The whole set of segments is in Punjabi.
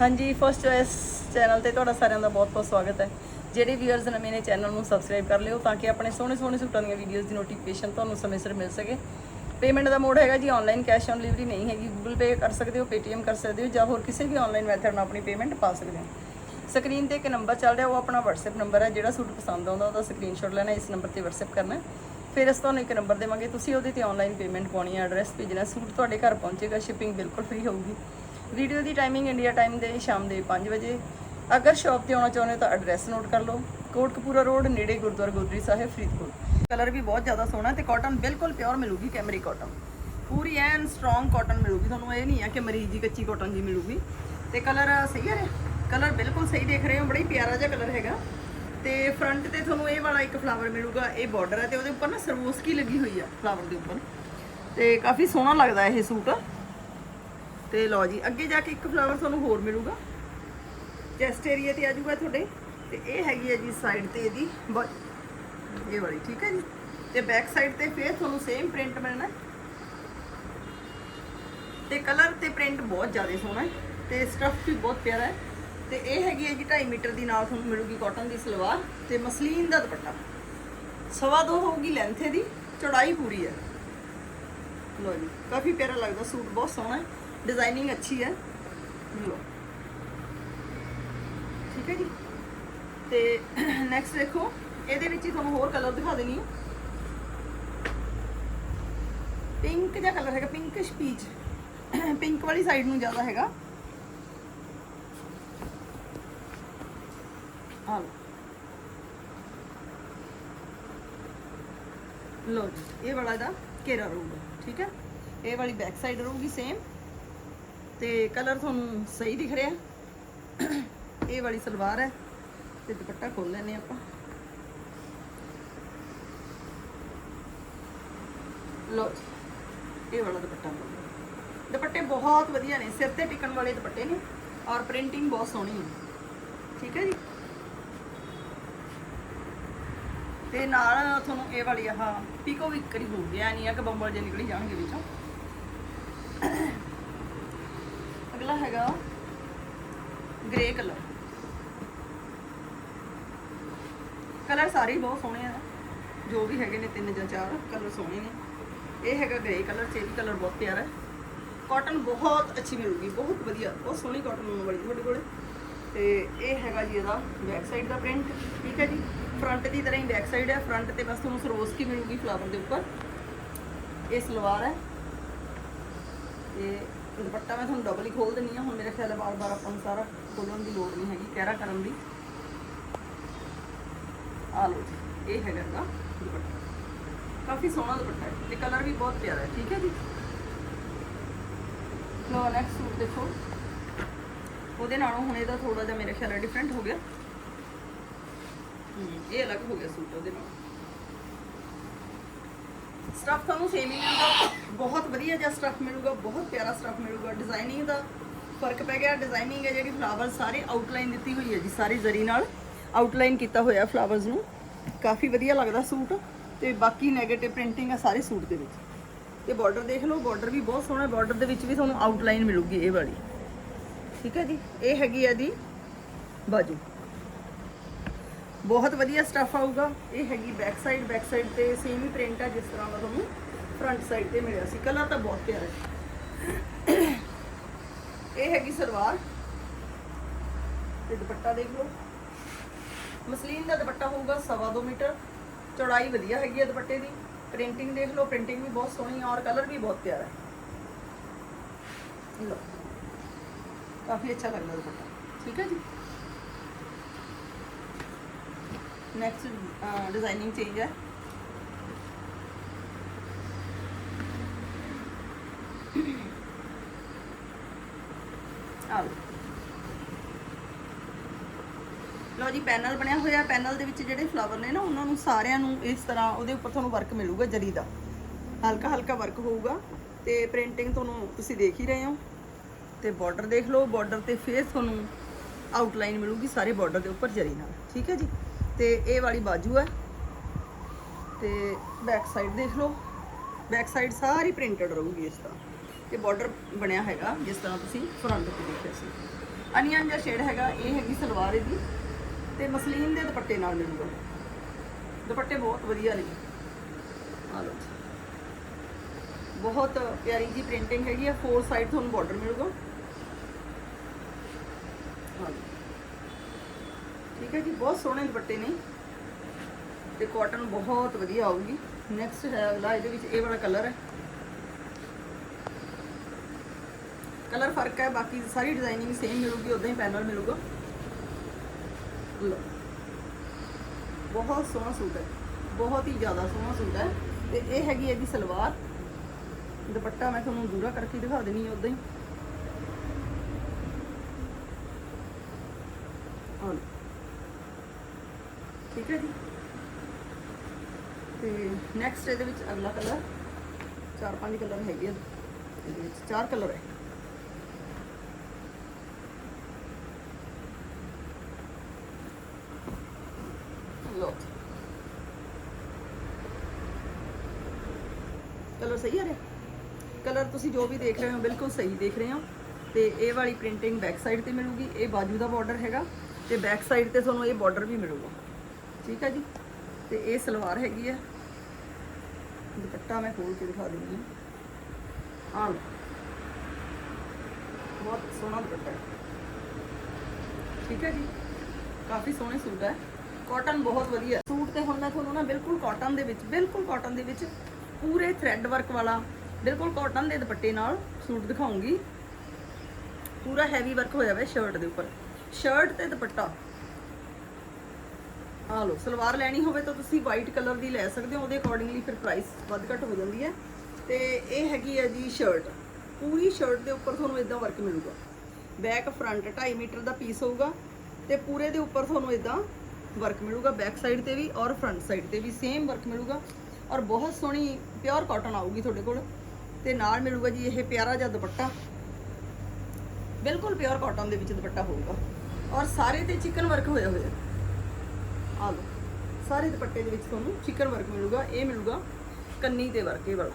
ਹਾਂਜੀ ਫਸਟ ਚੋਇਸ ਚੈਨਲ ਤੇ ਤੁਹਾਡਾ ਸਾਰਿਆਂ ਦਾ ਬਹੁਤ-ਬਹੁਤ ਸਵਾਗਤ ਹੈ। ਜਿਹੜੇ ਵੀਅਰਸ ਨਵੇਂ ਨੇ ਚੈਨਲ ਨੂੰ ਸਬਸਕ੍ਰਾਈਬ ਕਰ ਲਿਓ ਤਾਂ ਕਿ ਆਪਣੇ ਸੋਹਣੇ-ਸੋਹਣੇ ਸੂਟਾਂ ਦੀਆਂ ਵੀਡੀਓਜ਼ ਦੀ ਨੋਟੀਫਿਕੇਸ਼ਨ ਤੁਹਾਨੂੰ ਸਮੇਂ ਸਿਰ ਮਿਲ ਸਕੇ। ਪੇਮੈਂਟ ਦਾ ਮੋਡ ਹੈਗਾ ਜੀ ਆਨਲਾਈਨ ਕੈਸ਼ ਔਨ ਡਿਲੀਵਰੀ ਨਹੀਂ ਹੈਗੀ। ਗੂਗਲ ਪੇ ਕਰ ਸਕਦੇ ਹੋ ਪੇਟੀਐਮ ਕਰ ਸਕਦੇ ਹੋ ਜਾਂ ਹੋਰ ਕਿਸੇ ਵੀ ਆਨਲਾਈਨ ਮੈਥਡ ਨਾਲ ਆਪਣੀ ਪੇਮੈਂਟ ਪਾ ਸਕਦੇ ਹੋ। ਸਕਰੀਨ ਤੇ ਇੱਕ ਨੰਬਰ ਚੱਲ ਰਿਹਾ, ਉਹ ਆਪਣਾ WhatsApp ਨੰਬਰ ਹੈ। ਜਿਹੜਾ ਸੂਟ ਪਸੰਦ ਆਉਂਦਾ, ਉਹਦਾ ਸਕਰੀਨਸ਼ਾਟ ਲੈਣਾ, ਇਸ ਨੰਬਰ ਤੇ WhatsApp ਕਰਨਾ। ਫਿਰ ਅਸੀਂ ਤੁਹਾਨੂੰ ਇੱਕ ਨੰਬਰ ਦੇਵਾਂਗੇ। ਤੁਸੀਂ ਉਹਦੇ ਤੇ ਆਨਲਾਈਨ ਪੇਮੈਂਟ ਪਾਉਣੀ ਹੈ ਐਡਰੈਸ ਭੇਜਣਾ। ਸੂਟ ਤੁਹਾਡੇ ਘਰ ਪਹੁੰਚੇਗਾ ਸ਼ਿਪਿੰਗ ਬਿਲਕੁਲ ਫ੍ਰੀ ਹੋਊਗੀ। ਵੀਡੀਓ ਦੀ ਟਾਈਮਿੰਗ ਇੰਡੀਆ ਟਾਈਮ ਦੇ ਸ਼ਾਮ ਦੇ 5 ਵਜੇ। ਅਗਰ ਸ਼ਾਪ ਤੇ ਆਉਣਾ ਚਾਹੁੰਦੇ ਹੋ ਤਾਂ ਐਡਰੈਸ ਨੋਟ ਕਰ ਲਓ। ਕੋਟਕਪੂਰਾ ਰੋਡ ਨੇੜੇ ਗੁਰਦੁਆਰਾ ਗੋਦਰੀ ਸਾਹਿਬ, ਫਰੀਦਕੋਟ। ਕਲਰ ਵੀ ਬਹੁਤ ਜ਼ਿਆਦਾ ਸੋਹਣਾ ਤੇ ਕਾਟਨ ਬਿਲਕੁਲ ਪਿਓਰ ਮਿਲੂਗੀ ਕੈਮਰੀ ਕਾਟਨ ਪੂਰੀ ਐਨ ਸਟਰੋਂਗ ਕਾਟਨ ਮਿਲੂਗੀ। ਤੁਹਾਨੂੰ ਇਹ ਨਹੀਂ ਆ ਕਿ ਮਰੀਜੀ ਕੱਚੀ ਕਾਟਨ ਜੀ ਮਿਲੂਗੀ। ਤੇ ਕਲਰ ਸਹੀ ਹੈ ਕਲਰ ਬਿਲਕੁਲ ਸਹੀ ਦੇਖ ਰਹੇ ਹੋ। ਬੜਾ ਹੀ ਪਿਆਰਾ ਜਿਹਾ ਕਲਰ ਹੈਗਾ। ਤੇ ਫਰੰਟ ਤੇ ਤੁਹਾਨੂੰ ਇਹ ਵਾਲਾ ਇੱਕ ਫਲਾਵਰ ਮਿਲੂਗਾ। ਇਹ ਬਾਰਡਰ ਹੈ ਤੇ ਉਹਦੇ ਉੱਪਰ ਨਾ ਸਰਵੋਸਕੀ ਲੱਗੀ ਹੋਈ ਆ ਫਲਾਵਰ ਦੇ ਉੱਪਰ। ਤੇ ਕਾਫੀ ਸੋਹਣਾ ਲੱਗਦਾ ਇਹ ਸੂਟ। ਤੇ ਲਓ ਜੀ, ਅੱਗੇ ਜਾ ਕੇ ਇੱਕ ਫਲਾਵਰ ਤੁਹਾਨੂੰ ਹੋਰ ਮਿਲੂਗਾ। ਚੈਸਟ ਏਰੀਆ ਤੇ ਆ ਜਾਊਗਾ ਤੁਹਾਡੇ। ਤੇ ਇਹ ਹੈਗੀ ਹੈ ਜੀ ਸਾਈਡ ਤੇ ਇਹਦੀ ਬ- ਇਹ ਵਾਲੀ, ਠੀਕ ਹੈ ਜੀ? ਤੇ ਬੈਕ ਸਾਈਡ ਤੇ ਫੇਰ ਤੁਹਾਨੂੰ ਸੇਮ ਪ੍ਰਿੰਟ ਮਿਲਣਾ। ਹੈ। ਤੇ ਕਲਰ ਤੇ ਪ੍ਰਿੰਟ ਬਹੁਤ ਜ਼ਿਆਦਾ ਸੋਹਣਾ ਹੈ ਤੇ ਸਟਫ ਵੀ ਬਹੁਤ ਪਿਆਰਾ ਹੈ। ਤੇ ਇਹ ਹੈਗੀ ਹੈ ਜੀ 2.5 ਮੀਟਰ ਦੀ ਨਾਲ ਤੁਹਾਨੂੰ ਮਿਲੂਗੀ ਕਾਟਨ ਦੀ ਸਲਵਾਰ ਤੇ ਮਸਲੀਨ ਦਾ ਦੁਪੱਟਾ। ਸਵਾ ਦੋ ਹੋਊਗੀ ਲੈਂਥ ਇਹਦੀ, ਚੌੜਾਈ ਪੂਰੀ ਹੈ। ਲੋ ਜੀ, ਕਾਫੀ ਪਿਆਰਾ ਲੱਗਦਾ, ਸੂਟ ਬਹੁਤ ਸੋਹਣਾ ਹੈ। ਡਿਜ਼ਾਈਨਿੰਗ ਅੱਛੀ ਹੈ ਲੋ ਠੀਕ ਹੈ ਜੀ ਤੇ ਨੈਕਸਟ ਦੇਖੋ ਇਹਦੇ ਵਿੱਚ ਹੀ ਤੁਹਾਨੂੰ ਹੋਰ ਕਲਰ ਦਿਖਾ ਦੇਣੀ ਹੈ ਪਿੰਕ ਜਿਹਾ ਕਲਰ ਹੈਗਾ ਪਿੰਕਿਸ਼ ਪੀਚ ਪਿੰਕ ਵਾਲੀ ਸਾਈਡ ਨੂੰ ਜ਼ਿਆਦਾ ਹੈਗਾ ਆ ਲੋ ਜੀ ਇਹ ਵਾਲਾ ਦਾ ਘੇਰਾ ਰਹੂਗਾ ਠੀਕ ਹੈ ਇਹ ਵਾਲੀ ਬੈਕ ਸਾਈਡ ਰਹੂਗੀ ਸੇਮ ਤੇ ਕਲਰ ਤੁਹਾਨੂੰ ਸਹੀ ਦਿਖ ਰਿਹਾ। ਇਹ ਵਾਲੀ ਸਲਵਾਰ ਹੈ, ਤੇ ਦੁਪੱਟਾ ਖੋਲ ਲੈਨੇ ਆਪਾਂ। ਲੋ ਇਹ ਵਾਲਾ ਦੁਪੱਟਾ ਦੁਪੱਟੇ ਬਹੁਤ ਵਧੀਆ ਨੇ, ਸਿਰ ਤੇ ਟਿਕਣ ਵਾਲੇ ਦੁਪੱਟੇ ਨੇ, ਔਰ ਪ੍ਰਿੰਟਿੰਗ ਬਹੁਤ ਸੋਹਣੀ ਹੈ। ਠੀਕ ਹੈ ਜੀ? ਤੇ ਨਾਲ ਤੁਹਾਨੂੰ ਇਹ ਵਾਲੀ ਆਹ ਪੀਕੋ ਵੀ ਕਰੀ ਹੋ ਗਿਆ ਨਹੀਂ ਆ ਕਿ ਬੰਬਲ ਜੇ ਨਿਕਲੀ ਜਾਣਗੇ ਵਿੱਚੋਂ ਅਗਲਾ ਹੈਗਾ ਗ੍ਰੇ ਕਲਰ। ਕਲਰ ਸਾਰੇ ਬਹੁਤ ਸੋਹਣੇ ਆ। ਜੋ ਵੀ ਹੈਗੇ ਨੇ ਤਿੰਨ ਜਾਂ ਚਾਰ ਕਲਰ ਸੋਹਣੇ ਨੇ। ਇਹ ਹੈਗਾ ਗ੍ਰੇ ਕਲਰ, ਚੇਰੀ ਕਲਰ ਬਹੁਤ ਪਿਆਰਾ ਹੈ। ਕਾਟਨ ਬਹੁਤ ਅੱਛੀ ਮਿਲੂਗੀ, ਬਹੁਤ ਵਧੀਆ, ਬਹੁਤ ਸੋਹਣੀ ਕਾਟਨ ਮਿਲਣ ਵਾਲੀ ਤੁਹਾਡੇ ਕੋਲੇ। ਤੇ ਇਹ ਹੈਗਾ ਜੀ ਇਹਦਾ ਬੈਕ ਸਾਈਡ ਦਾ ਪ੍ਰਿੰਟ ਠੀਕ ਹੈ ਜੀ? ਫਰੰਟ ਦੀ ਤਰ੍ਹਾਂ ਹੀ ਬੈਕ ਸਾਈਡ ਹੈ। ਫਰੰਟ ਤੇ ਬਸ ਤੁਹਾਨੂੰ ਸਰੋਸਕੀ ਮਿਲੂਗੀ ਫਲਾਵਰ ਦੇ ਉੱਪਰ। ਇਹ ਸਲਵਾਰ ਹੈ। ਤੇ ਦੁਪੱਟਾ ਮੈਂ ਤੁਹਾਨੂੰ ਡਬਲ ਹੀ ਖੋਲ ਦਿੰਨੀ ਆ ਹੁਣ ਮੇਰੇ ਖਿਆਲ ਹੈ ਬਾਰ-ਬਾਰ ਆਪਾਂ ਨੂੰ ਸਾਰਾ ਖੋਲਣ ਦੀ ਲੋੜ ਨਹੀਂ ਹੈਗੀ ਕਹਿਰਾ ਕਰਨ ਦੀ? ਆ ਲਓ ਜੀ ਇਹ ਹੈਗਾ ਇਹਦਾ ਦੁਪੱਟਾ। ਕਾਫੀ ਸੋਹਣਾ ਦੁਪੱਟਾ ਹੈ ਤੇ ਕਲਰ ਵੀ ਬਹੁਤ ਪਿਆਰਾ ਹੈ ਠੀਕ ਹੈ ਜੀ? ਲੋ ਨੈਕਸਟ ਸੂਟ ਦੇਖੋ। ਉਹਦੇ ਨਾਲੋਂ ਹੁਣ ਇਹਦਾ ਥੋੜਾ ਜਿਹਾ ਮੇਰੇ ਖਿਆਲ ਨਾਲ ਡਿਫਰੈਂਟ ਹੋ ਗਿਆ। ਹਮ, ਇਹ ਅਲੱਗ ਹੋ ਗਿਆ ਸੂਟ ਉਹਦੇ ਨਾਲ। ਸਟੱਫ ਤੁਹਾਨੂੰ ਸੇਮ ਹੀ ਮਿਲੂਗਾ। ਬਹੁਤ ਵਧੀਆ ਜਿਹਾ ਸਟੱਫ ਮਿਲੂਗਾ, ਬਹੁਤ ਪਿਆਰਾ ਸਟੱਫ ਮਿਲੂਗਾ। ਡਿਜ਼ਾਈਨਿੰਗ ਦਾ ਫ਼ਰਕ ਪੈ ਗਿਆ। ਡਿਜ਼ਾਈਨਿੰਗ ਹੈ ਜਿਹੜੀ ਫਲਾਵਰ ਸਾਰੇ ਆਊਟਲਾਈਨ ਦਿੱਤੀ ਹੋਈ ਹੈ ਜੀ, ਸਾਰੀ ਜ਼ਰੀ ਨਾਲ ਆਊਟਲਾਈਨ ਕੀਤਾ ਹੋਇਆ ਫਲਾਵਰਸ ਨੂੰ। ਕਾਫੀ ਵਧੀਆ ਲੱਗਦਾ ਸੂਟ। ਤੇ ਬਾਕੀ 네ਗੇਟਿਵ ਪ੍ਰਿੰਟਿੰਗ ਹੈ ਸਾਰੇ ਸੂਟ ਦੇ ਵਿੱਚ। ਤੇ ਬਾਰਡਰ ਦੇਖ ਲਓ ਬਾਰਡਰ ਵੀ ਬਹੁਤ ਸੋਹਣਾ ਬਾਰਡਰ ਦੇ ਵਿੱਚ ਵੀ ਤੁਹਾਨੂੰ ਆਊਟਲਾਈਨ ਮਿਲੂਗੀ ਇਹ ਵਾਲੀ। ਠੀਕ ਹੈ ਜੀ? ਇਹ ਹੈਗੀ ਹੈ ਦੀ ਬਾਜੂ। ਬਹੁਤ ਵਧੀਆ ਸਟਫ ਆਊਗਾ ਇਹ ਹੈਗੀ ਬੈਕ ਸਾਈਡ ਬੈਕ ਸਾਈਡ ਤੇ ਸੇਮ ਹੀ ਪ੍ਰਿੰਟ ਆ ਜਿਸ ਤਰ੍ਹਾਂ ਦਾ ਤੁਹਾਨੂੰ ਫਰੰਟ ਸਾਈਡ ਤੇ ਮਿਲਿਆ ਸੀ ਕਲਰ ਤਾਂ ਬਹੁਤ ਪਿਆਰਾ ਹੈ ਇਹ ਹੈਗੀ ਸਲਵਾਰ ਤੇ ਦੁਪੱਟਾ ਦੇਖ ਲਓ ਮਸਲੀਨ ਦਾ ਦੁਪੱਟਾ ਹੋਊਗਾ ਸਵਾ ਦੋ ਮੀਟਰ ਚੌੜਾਈ ਵਧੀਆ ਹੈਗੀ ਹੈ ਦੁਪੱਟੇ ਦੀ ਪ੍ਰਿੰਟਿੰਗ ਦੇਖ ਲਓ ਪ੍ਰਿੰਟਿੰਗ ਵੀ ਬਹੁਤ ਸੋਹਣੀ ਹੈ ਔਰ ਕਲਰ ਵੀ ਬਹੁਤ ਪਿਆਰਾ ਹੈ ਲਓ ਕਾਫੀ ਅੱਛਾ ਲੱਗਦਾ ਦੁਪੱਟਾ ਠੀਕ ਹੈ ਜੀ ਨੈਕਸਟ ਡਿਜ਼ਾਈਨਿੰਗ ਚੇਂਜ ਹੈ ਆ ਲਓ ਜੀ, ਪੈਨਲ ਬਣਿਆ ਹੋਇਆ। ਪੈਨਲ ਦੇ ਵਿੱਚ ਜਿਹੜੇ ਫਲਾਵਰ ਨੇ ਨਾ, ਉਹਨਾਂ ਨੂੰ ਸਾਰਿਆਂ ਨੂੰ ਇਸ ਤਰ੍ਹਾਂ ਉਹਦੇ ਉੱਪਰ ਤੁਹਾਨੂੰ ਵਰਕ ਮਿਲੂਗਾ ਜਰੀ ਦਾ। ਹਲਕਾ ਹਲਕਾ ਵਰਕ ਹੋਊਗਾ ਤੇ ਪ੍ਰਿੰਟਿੰਗ ਤੁਹਾਨੂੰ ਤੁਸੀਂ ਦੇਖ ਹੀ ਰਹੇ ਹੋ। ਤੇ ਬਾਰਡਰ ਦੇਖ ਲਓ। ਬਾਰਡਰ ਤੇ ਫੇਸ ਤੁਹਾਨੂੰ ਆਊਟਲਾਈਨ ਮਿਲੂਗੀ ਸਾਰੇ ਬਾਰਡਰ ਦੇ ਉੱਪਰ ਜਰੀ ਨਾਲ। ਠੀਕ ਹੈ ਜੀ? ਤੇ ਇਹ ਵਾਲੀ ਬਾਜੂ ਹੈ। ਤੇ ਬੈਕ ਸਾਈਡ ਦੇਖ ਲਓ। ਬੈਕ ਸਾਈਡ ਸਾਰੀ ਪ੍ਰਿੰਟਡ ਰਹੂਗੀ ਇਸ ਤਰ੍ਹਾਂ। ਤੇ ਬਾਰਡਰ ਬਣਿਆ ਹੈਗਾ, ਜਿਸ ਤਰ੍ਹਾਂ ਤੁਸੀਂ ਫਰੰਟ ਤੇ ਦੇਖਿਆ ਸੀ। ਅਨੀਅਨ ਜਿਹਾ ਸ਼ੇਡ ਹੈਗਾ, ਇਹ ਹੈਗੀ ਸਲਵਾਰ ਇਹਦੀ। ਤੇ ਮਸਲੀਨ ਦੇ ਦੁਪੱਟੇ ਨਾਲ ਮਿਲੂਗਾ ਦੁਪੱਟੇ ਬਹੁਤ ਵਧੀਆ ਨੇ। ਆ ਲਓ ਬਹੁਤ ਪਿਆਰੀ ਜੀ ਪ੍ਰਿੰਟਿੰਗ ਹੈਗੀ ਆ। ਫੋਰ ਸਾਈਡ ਤੁਹਾਨੂੰ ਬਾਰਡਰ ਮਿਲੂਗਾ ਹਾਂ ਜੀ। ਠੀਕ ਹੈ ਜੀ ਬਹੁਤ ਸੋਹਣੇ ਦੁਪੱਟੇ ਨੇ ਤੇ ਕਾਟਨ ਬਹੁਤ ਵਧੀਆ ਆਊਗੀ। ਨੈਕਸਟ ਹੈ ਅਗਲਾ ਇਹਦੇ ਵਿੱਚ ਇਹ ਵਾਲਾ ਕਲਰ ਹੈ। ਕਲਰ ਫ਼ਰਕ ਹੈ, ਬਾਕੀ ਸਾਰੀ ਡਿਜ਼ਾਈਨਿੰਗ ਸੇਮ ਮਿਲੂਗੀ ਉਦਾਂ ਹੀ ਪੈਨਲ ਮਿਲੂਗਾ। ਲਓ। ਬਹੁਤ ਸੋਹਣਾ ਸੂਟ ਹੈ। ਬਹੁਤ ਹੀ ਜ਼ਿਆਦਾ ਸੋਹਣਾ ਸੂਟ ਹੈ। ਤੇ ਇਹ ਹੈਗੀ ਹੈ ਜੀ ਸਲਵਾਰ। ਦੁਪੱਟਾ ਮੈਂ ਤੁਹਾਨੂੰ ਦੂਰਾ ਕਰਕੇ ਦਿਖਾ ਦੇਣੀ ਹੈ ਉਦਾਂ ਹੀ ਆਹ ਲਓ। ਠੀਕ ਹੈ ਜੀ? ਤੇ ਨੈਕਸਟ ਇਹਦੇ ਵਿੱਚ ਅਗਲਾ ਕਲਰ ਚਾਰ ਪੰਜ ਕਲਰ ਹੈਗੇ ਆ। ਇਹਦੇ ਵਿੱਚ ਚਾਰ ਕਲਰ ਹੈ। ਲੋ ਕਲਰ ਸਹੀ ਆ ਰਿਹਾ ਕਲਰ ਤੁਸੀਂ ਜੋ ਵੀ ਦੇਖ ਰਹੇ ਹੋ ਬਿਲਕੁਲ ਸਹੀ ਦੇਖ ਰਹੇ ਹੋ। ਤੇ ਇਹ ਵਾਲੀ ਪ੍ਰਿੰਟਿੰਗ ਬੈਕ ਸਾਈਡ ਤੇ ਮਿਲੂਗੀ, ਇਹ ਬਾਜੂ ਦਾ ਬਾਰਡਰ ਹੈਗਾ ਤੇ ਬੈਕ ਸਾਈਡ ਤੇ ਤੁਹਾਨੂੰ ਇਹ ਬਾਰਡਰ ਵੀ ਮਿਲੂਗਾ। ਠੀਕ ਹੈ ਜੀ? ਤੇ ਇਹ ਸਲਵਾਰ ਹੈਗੀ ਹੈ ਦੁਪੱਟਾ ਮੈਂ ਖੋਲ ਕੇ ਦਿਖਾ ਦਿੰਦੀ ਹਾਂ। ਆਹ ਬਹੁਤ ਸੋਹਣਾ ਦੁਪੱਟਾ ਹੈ। ਠੀਕ ਹੈ ਜੀ? ਕਾਫੀ ਸੋਹਣੇ ਸੂਟ ਹੈ ਕਾਟਨ ਬਹੁਤ ਵਧੀਆ। ਸੂਟ ਤੇ ਹੁਣ ਮੈਂ ਤੁਹਾਨੂੰ ਨਾ ਬਿਲਕੁਲ ਕਾਟਨ ਦੇ ਵਿੱਚ, ਬਿਲਕੁਲ ਕਾਟਨ ਦੇ ਵਿੱਚ ਪੂਰੇ ਥ੍ਰੈਡ ਵਰਕ ਵਾਲਾ, ਬਿਲਕੁਲ ਕਾਟਨ ਦੇ ਦੁਪੱਟੇ ਨਾਲ ਸੂਟ ਦਿਖਾਉਂਗੀ। ਪੂਰਾ ਹੈਵੀ ਵਰਕ ਹੋਇਆ ਹੋਇਆ ਸ਼ਰਟ ਦੇ ਉੱਪਰ। ਸ਼ਰਟ ਤੇ ਦੁਪੱਟਾ। ਆ ਲਓ, ਸਲਵਾਰ ਲੈਣੀ ਹੋਵੇ ਤਾਂ ਤੁਸੀਂ ਵਾਈਟ ਕਲਰ ਦੀ ਲੈ ਸਕਦੇ ਹੋ, ਉਹਦੇ ਅਕੋਰਡਿੰਗਲੀ ਫਿਰ ਪ੍ਰਾਈਸ ਵੱਧ ਘੱਟ ਹੋ ਜਾਂਦੀ ਹੈ। ਤੇ ਇਹ ਹੈਗੀ ਹੈ ਜੀ ਸ਼ਰਟ ਪੂਰੀ ਸ਼ਰਟ ਦੇ ਉੱਪਰ ਤੁਹਾਨੂੰ ਇਦਾਂ ਵਰਕ ਮਿਲੂਗਾ। ਬੈਕ ਫਰੰਟ 2.5 ਮੀਟਰ ਦਾ ਪੀਸ ਹੋਊਗਾ ਤੇ ਪੂਰੇ ਦੇ ਉੱਪਰ ਤੁਹਾਨੂੰ ਇਦਾਂ ਵਰਕ ਮਿਲੂਗਾ ਬੈਕ ਸਾਈਡ ਤੇ ਵੀ ਔਰ ਫਰੰਟ ਸਾਈਡ ਤੇ ਵੀ ਸੇਮ ਵਰਕ ਮਿਲੂਗਾ। ਔਰ ਬਹੁਤ ਸੋਹਣੀ ਪਿਓਰ ਕਾਟਨ ਆਊਗੀ ਤੁਹਾਡੇ ਕੋਲ। ਤੇ ਨਾਲ ਮਿਲੂਗਾ ਜੀ ਇਹ ਪਿਆਰਾ ਜਿਹਾ ਦੁਪੱਟਾ। ਬਿਲਕੁਲ ਪਿਓਰ ਕਾਟਨ ਦੇ ਵਿੱਚ ਦੁਪੱਟਾ ਹੋਊਗਾ। ਔਰ ਸਾਰੇ ਤੇ ਚਿਕਨ ਵਰਕ ਹੋਇਆ ਹੋਇਆ ਆ ਲਓ ਸਾਰੇ ਦੁਪੱਟੇ ਦੇ ਵਿੱਚ ਤੁਹਾਨੂੰ ਚਿਕਨ ਵਰਕ ਮਿਲੂਗਾ, ਇਹ ਮਿਲੂਗਾ ਕੰਨੀ ਤੇ ਵਰਕ ਇਹ ਵਾਲਾ।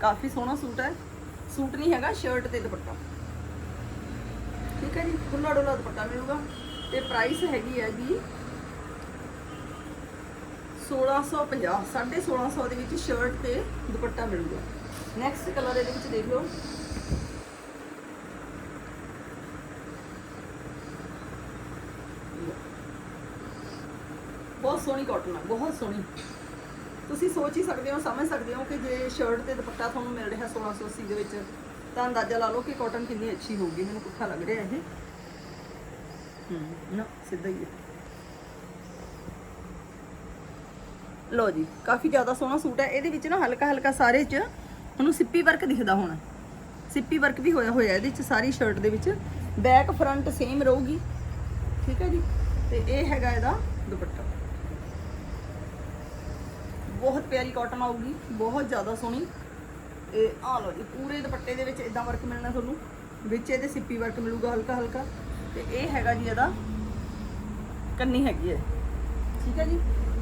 ਕਾਫੀ ਸੋਹਣਾ ਸੂਟ ਹੈ। ਸੂਟ ਨਹੀਂ ਹੈਗਾ ਸ਼ਰਟ ਤੇ ਦੁਪੱਟਾ। ਠੀਕ ਹੈ ਜੀ ਖੁੱਲਾ ਡੋਲਾ ਦੁਪੱਟਾ ਮਿਲੂਗਾ। ਤੇ ਪ੍ਰਾਈਸ ਹੈਗੀ ਹੈ ਜੀ 1650 1650 ਦੇ ਵਿੱਚ ਸ਼ਰਟ ਤੇ ਦੁਪੱਟਾ ਮਿਲੂਗਾ। ਨੈਕਸਟ ਕਲਰ ਇਹਦੇ ਵਿੱਚ ਦੇਖ ਲਓ ਬਹੁਤ ਸੋਹਣੀ ਕਾਟਨ ਆ, ਬਹੁਤ ਸੋਹਣੀ। ਤੁਸੀਂ ਸੋਚ ਹੀ ਸਕਦੇ ਹੋ, ਸਮਝ ਸਕਦੇ ਹੋ ਕਿ ਜੇ ਸ਼ਰਟ ਤੇ ਦੁਪੱਟਾ ਤੁਹਾਨੂੰ ਮਿਲ ਰਿਹਾ 1680 ਦੇ ਵਿੱਚ, ਤਾਂ ਅੰਦਾਜ਼ਾ ਲਾ ਲਓ ਕਿ ਕਾਟਨ ਕਿੰਨੀ ਅੱਛੀ ਹੋਊਗੀ। ਮੈਨੂੰ ਪੁੱਠਾ ਲੱਗ ਰਿਹਾ ਇਹ। ਹੂੰ, ਨਾ, ਸਿੱਧਾ ਹੀ ਹੈ। ਲੋ ਜੀ, ਕਾਫੀ ਜ਼ਿਆਦਾ ਸੋਹਣਾ ਸੂਟ ਹੈ। ਇਹਦੇ ਵਿੱਚ ਨਾ ਹਲਕਾ ਹਲਕਾ ਸਾਰੇ 'ਚ ਉਹਨੂੰ ਸਿੱਪੀ ਵਰਕ ਦਿਖਦਾ ਹੋਣਾ। ਸਿੱਪੀ ਵਰਕ ਵੀ ਹੋਇਆ ਹੋਇਆ ਇਹਦੇ 'ਚ, ਸਾਰੀ ਸ਼ਰਟ ਦੇ ਵਿੱਚ। ਬੈਕ ਫਰੰਟ ਸੇਮ ਰਹੂਗੀ। ਠੀਕ ਹੈ ਜੀ? ਤੇ ਇਹ ਹੈਗਾ ਇਹਦਾ ਦੁਪੱਟਾ। ਬਹੁਤ ਪਿਆਰੀ ਕਾਟਨ ਆਊਗੀ, ਬਹੁਤ ਜ਼ਿਆਦਾ ਸੋਹਣੀ। ਇਹ ਆ ਲਓ ਜੀ, ਪੂਰੇ ਦੁਪੱਟੇ ਦੇ ਵਿੱਚ ਇਦਾਂ ਵਰਕ ਮਿਲਣਾ ਤੁਹਾਨੂੰ। ਵਿੱਚ ਇਹਦੇ ਸਿੱਪੀ ਵਰਕ ਮਿਲੂਗਾ ਹਲਕਾ ਹਲਕਾ। ਤੇ ਇਹ ਹੈਗਾ ਜੀ ਇਹਦਾ, ਕੰਨੀ ਹੈਗੀ ਹੈ ਠੀਕ ਹੈ ਜੀ?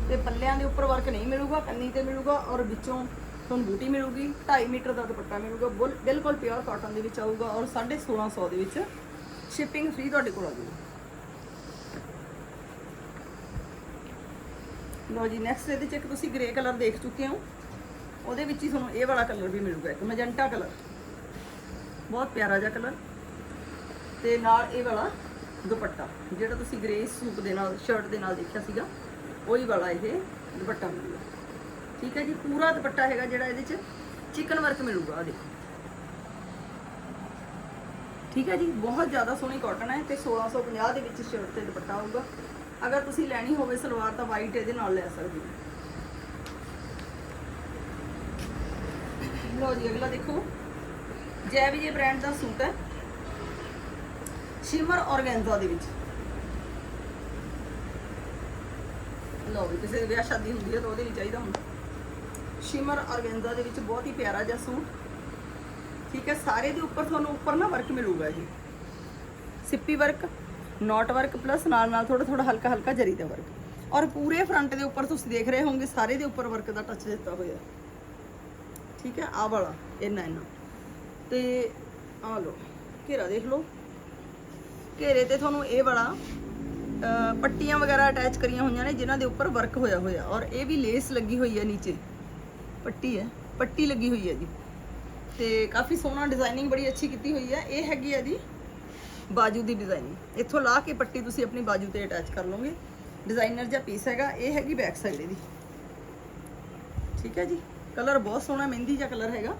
ਤੇ ਪੱਲਿਆਂ ਦੇ ਉੱਪਰ ਵਰਕ ਨਹੀਂ ਮਿਲੂਗਾ, ਕੰਨੀ ਤੇ ਮਿਲੂਗਾ ਔਰ ਵਿੱਚੋਂ ਤੁਹਾਨੂੰ ਬੂਟੀ ਮਿਲੂਗੀ 2.5 ਮੀਟਰ ਦਾ ਦੁਪੱਟਾ ਮਿਲੂਗਾ ਬੁਲ- ਬਿਲਕੁਲ ਪਿਓਰ ਕਾਟਨ ਦੇ ਵਿੱਚ ਆਊਗਾ ਔਰ 1650 ਦੇ ਵਿੱਚ ਸ਼ਿਪਿੰਗ ਫ੍ਰੀ ਤੁਹਾਡੇ ਕੋਲ ਆ ਜਾਊਗੀ ਲਓ ਜੀ ਨੈਕਸਟ ਇਹਦੇ ਚ ਇੱਕ ਤੁਸੀਂ ਗ੍ਰੇ ਕਲਰ ਦੇਖ ਚੁੱਕੇ ਹੋ। ਉਹਦੇ ਵਿੱਚ ਹੀ ਤੁਹਾਨੂੰ ਇਹ ਵਾਲਾ ਕਲਰ ਵੀ ਮਿਲੂਗਾ, ਇੱਕ ਮੈਜੈਂਟਾ ਕਲਰ ਬਹੁਤ ਪਿਆਰਾ ਜਿਹਾ ਕਲਰ ਤੇ ਨਾਲ ਇਹ ਵਾਲਾ ਦੁਪੱਟਾ, ਜਿਹੜਾ ਤੁਸੀਂ ਗ੍ਰੇ ਸੂਟ ਦੇ ਨਾਲ ਸ਼ਰਟ ਦੇ ਨਾਲ ਦੇਖਿਆ ਸੀਗਾ, ਉਹੀ ਵਾਲਾ ਇਹ ਦੁਪੱਟਾ ਮਿਲੂਗਾ। ਠੀਕ ਹੈ ਜੀ, ਪੂਰਾ ਦੁਪੱਟਾ ਹੈਗਾ ਜਿਹੜਾ ਇਹਦੇ ਚ ਚਿਕਨ ਵਰਕ ਮਿਲੂਗਾ ਆ ਦੇਖੋ। ਠੀਕ ਹੈ ਜੀ, ਬਹੁਤ ਜ਼ਿਆਦਾ ਸੋਹਣੀ ਕਾਟਨ ਹੈ ਤੇ 1650 ਦੇ ਵਿੱਚ ਸ਼ਰਟ ਤੇ ਦੁਪੱਟਾ ਆਊਗਾ। ਅਗਰ ਤੁਸੀਂ ਲੈਣੀ ਹੋਵੇ ਸਲਵਾਰ ਤਾਂ ਵਾਈਟ ਇਹਦੇ ਨਾਲ ਲੈ ਸਕਦੇ ਹੋ। ਲਓ ਜੀ, ਅਗਲਾ ਦੇਖੋ। ਜੈ ਵਿਜੇ ਬ੍ਰਾਂਡ ਦਾ ਸੂਟ ਹੈ। ਸ਼ਿਮਰ ਔਰਗੈਂਜ਼ਾ ਦੇ ਵਿੱਚ। ਲਓ ਵੀ ਕਿਸੇ ਦੇ ਵਿਆਹ ਸ਼ਾਦੀ ਹੁੰਦੀ ਹੈ ਤਾਂ ਉਹਦੇ ਲਈ ਚਾਹੀਦਾ ਹੁੰਦਾ। ਸ਼ਿਮਰ ਔਰਗੈਂਜ਼ਾ ਦੇ ਵਿੱਚ ਬਹੁਤ ਹੀ ਪਿਆਰਾ ਜਿਹਾ ਸੂਟ। ਠੀਕ ਹੈ, ਸਾਰੇ ਦੇ ਉੱਪਰ ਤੁਹਾਨੂੰ ਉੱਪਰ ਨਾ ਵਰਕ ਮਿਲੂਗਾ ਜੀ ਸਿੱਪੀ ਵਰਕ ਨੋਟ ਵਰਕ ਪਲੱਸ ਨਾਲ ਨਾਲ ਥੋੜਾ ਥੋੜਾ ਹਲਕਾ ਹਲਕਾ ਜਰੀ ਦਾ ਵਰਕ ਔਰ ਪੂਰੇ ਫਰੰਟ ਦੇ ਉੱਪਰ ਤੁਸੀਂ ਦੇਖ ਰਹੇ ਹੋਵੋਗੇ, ਸਾਰੇ ਦੇ ਉੱਪਰ ਵਰਕ ਦਾ ਟੱਚ ਦਿੱਤਾ ਹੋਇਆ। ਠੀਕ ਹੈ? ਆਹ ਵਾਲਾ, ਇੰਨਾ ਇੰਨਾ। ਤੇ ਆ ਲਓ, ਘੇਰਾ ਦੇਖ ਲਓ। ਘੇਰੇ ਤੇ ਤੁਹਾਨੂੰ ਇਹ ਵਾਲਾ ਪੱਟੀਆਂ ਵਗੈਰਾ ਅਟੈਚ ਕਰੀਆਂ ਹੋਈਆਂ ਨੇ, ਜਿਨ੍ਹਾਂ ਦੇ ਉੱਪਰ ਵਰਕ ਹੋਇਆ ਹੋਇਆ। ਔਰ ਇਹ ਵੀ ਲੇਸ ਲੱਗੀ ਹੋਈ ਹੈ ਨੀਚੇ। ਪੱਟੀ ਹੈ, ਪੱਟੀ ਲੱਗੀ ਹੋਈ ਹੈ ਜੀ। ਤੇ ਕਾਫੀ ਸੋਹਣਾ ਡਿਜ਼ਾਈਨਿੰਗ ਬੜੀ ਅੱਛੀ ਕੀਤੀ ਹੋਈ ਹੈ। ਇਹ ਹੈਗੀ ਹੈ ਜੀ ਬਾਜੂ ਦੀ ਡਿਜ਼ਾਈਨਿੰਗ ਇੱਥੋਂ ਲਾ ਕੇ ਪੱਟੀ ਤੁਸੀਂ ਆਪਣੀ ਬਾਜੂ ਤੇ ਅਟੈਚ ਕਰ ਲਓਗੇ। ਡਿਜ਼ਾਈਨਰ ਜਿਹਾ ਪੀਸ ਹੈਗਾ, ਇਹ ਹੈਗੀ ਬੈਕ ਸਾਈਡ ਇਹਦੀ। ਠੀਕ ਹੈ ਜੀ? ਕਲਰ ਬਹੁਤ ਸੋਹਣਾ ਮਹਿੰਦੀ ਜਿਹਾ ਕਲਰ ਹੈਗਾ